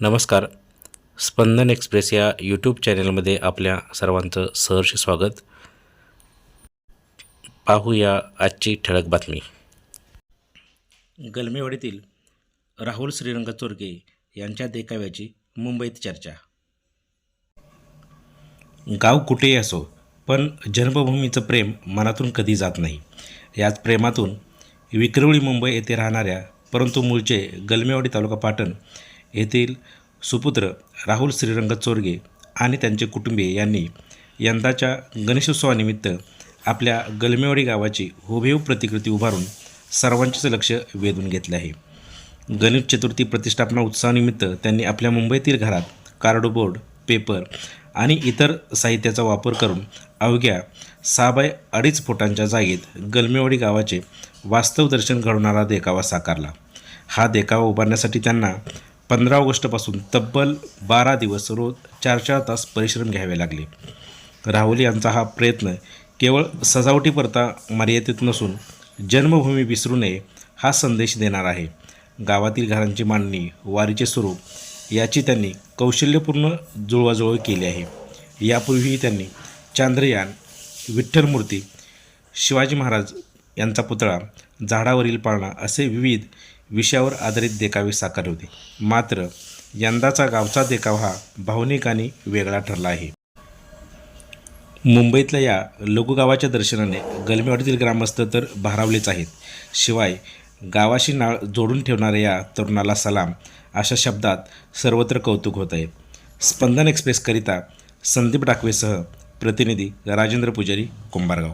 नमस्कार. स्पंदन एक्सप्रेस या यूट्यूब चॅनलमध्ये आपल्या सर्वांचं सहर्ष स्वागत. पाहूया आजची ठळक बातमी. गलमेवाडीतील राहुल श्रीरंग चोरगे यांच्या देखाव्याची मुंबईत चर्चा. गाव कुठेही असो पण जन्मभूमीचं प्रेम मनातून कधी जात नाही. याच प्रेमातून विक्रवळी मुंबई येथे राहणाऱ्या परंतु मूळचे गलमेवाडी तालुका पाटण येथील सुपुत्र राहुल श्रीरंग चोरगे आणि त्यांचे कुटुंबीय यांनी यंदाच्या गणेशोत्सवानिमित्त आपल्या गलमेवाडी गावाची हुबेहूब प्रतिकृती उभारून सर्वांचेच लक्ष वेधून घेतले आहे. गणेश चतुर्थी प्रतिष्ठापना उत्सवानिमित्त त्यांनी आपल्या मुंबईतील घरात कार्डबोर्ड पेपर आणि इतर साहित्याचा वापर करून अवघ्या सहा बाय अडीच फुटांच्या जागेत गलमेवाडी गावाचे वास्तव दर्शन घडवणारा देखावा साकारला. हा देखावा उभारण्यासाठी त्यांना पंधरा ऑगस्टपासून तब्बल बारा दिवस रोज चार चार तास परिश्रम घ्यावे लागले. राहुल यांचा हा प्रयत्न केवळ सजावटीपुरता मर्यादित नसून जन्मभूमी विसरू नये हा संदेश देणार आहे. गावातील घरांची मांडणी वारीचे स्वरूप याची त्यांनी कौशल्यपूर्ण जुळवाजुळव केली आहे. यापूर्वीही त्यांनी चांद्रयान विठ्ठल मूर्ती शिवाजी महाराज यांचा पुतळा झाडावरील पाळणा असे विविध विषयावर आधारित देखावे साकारले होते. मात्र यंदाचा गावचा देखावा हा भावनिक आणि वेगळा ठरला आहे. मुंबईतल्या या लघुगावाच्या दर्शनाने गलमेवाडीतील ग्रामस्थ तर भारावलेच आहेत. शिवाय गावाशी नाळ जोडून ठेवणाऱ्या या तरुणाला सलाम अशा शब्दात सर्वत्र कौतुक होत आहे. स्पंदन एक्सप्रेसकरिता संदीप डाकवेसह प्रतिनिधी राजेंद्र पुजारी कुंभारगाव.